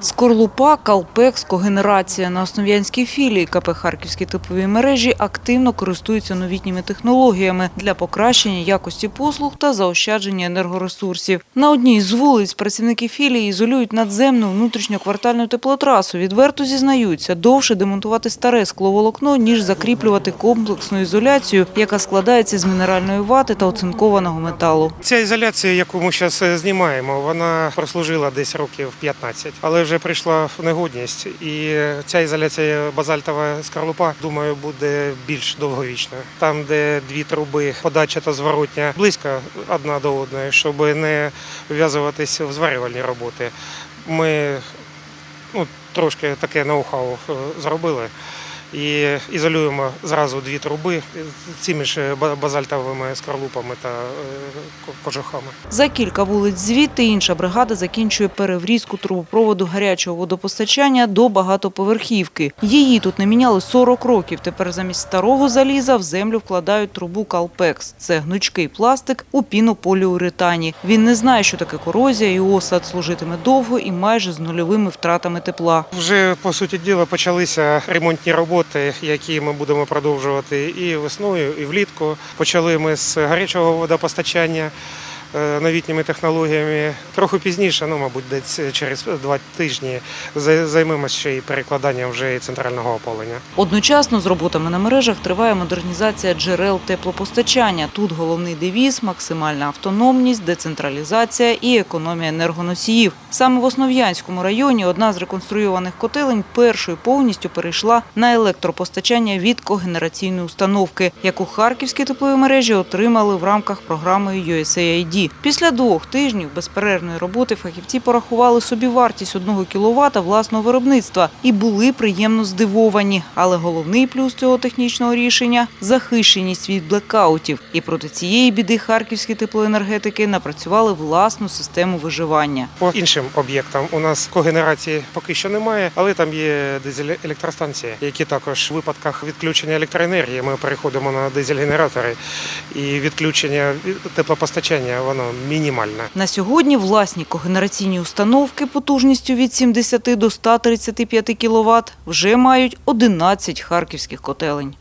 Скорлупа, Калпекс, когенерація на основ'янській філії КП Харківські типові мережі активно користуються новітніми технологіями для покращення якості послуг та заощадження енергоресурсів. На одній з вулиць працівники філії ізолюють надземну внутрішньоквартальну теплотрасу. Відверто зізнаються, довше демонтувати старе скловолокно, ніж закріплювати комплексну ізоляцію, яка складається з мінеральної вати та оцинкованого металу. Ця ізоляція, яку ми зараз знімаємо, вона прослужила десь років 15, але вже прийшла в негодність. І ця ізоляція базальтова скорлупа, думаю, буде більш довговічною. Там, де дві труби, подача та зворотня близько одна до одної, щоб не вв'язуватись в зварювальні роботи. Ми ну, трошки таке ноу-хау е, зробили. І ізолюємо зразу дві труби цими ж ба- базальтовими скорлупами та е, кожухами. За кілька вулиць звідти інша бригада закінчує переврізку трубопроводу гарячого водопостачання до багатоповерхівки. Її тут не міняли 40 років. Тепер замість старого заліза в землю вкладають трубу Калпекс. Це гнучкий пластик у пінополіуретані. Він не знає, що таке корозія, і осад служитиме довго і майже з нульовими втратами тепла. Вже по суті діла почалися ремонтні роботи, які ми будемо продовжувати і весною, і влітку. Почали ми з гарячого водопостачання. Е, Новітніми технологіями трохи пізніше, ну мабуть, десь через два тижні зай- займемося ще і перекладанням вже і центрального опалення. Одночасно з роботами на мережах триває модернізація джерел теплопостачання. Тут головний девіз – максимальна автономність, децентралізація і економія енергоносіїв. Саме в Основ'янському районі одна з реконструйованих котелень першою повністю перейшла на електропостачання від когенераційної установки, яку харківські теплові мережі отримали в рамках програми USAID. Після двох тижнів безперервної роботи фахівці порахували собі вартість одного кіловата власного виробництва і були приємно здивовані. Але головний плюс цього технічного рішення – захищеність від блекаутів. І проти цієї біди харківські теплоенергетики напрацювали власну систему виживання. По іншим об'єктам у нас когенерації поки що немає, але там є дизель-електростанції, які також в випадках відключення електроенергії ми переходимо на дизель-генератори, і відключення від- теплопостачання воно мінімальне. На сьогодні власні когенераційні установки потужністю від 70 до 135 кВт вже мають 11 харківських котелень.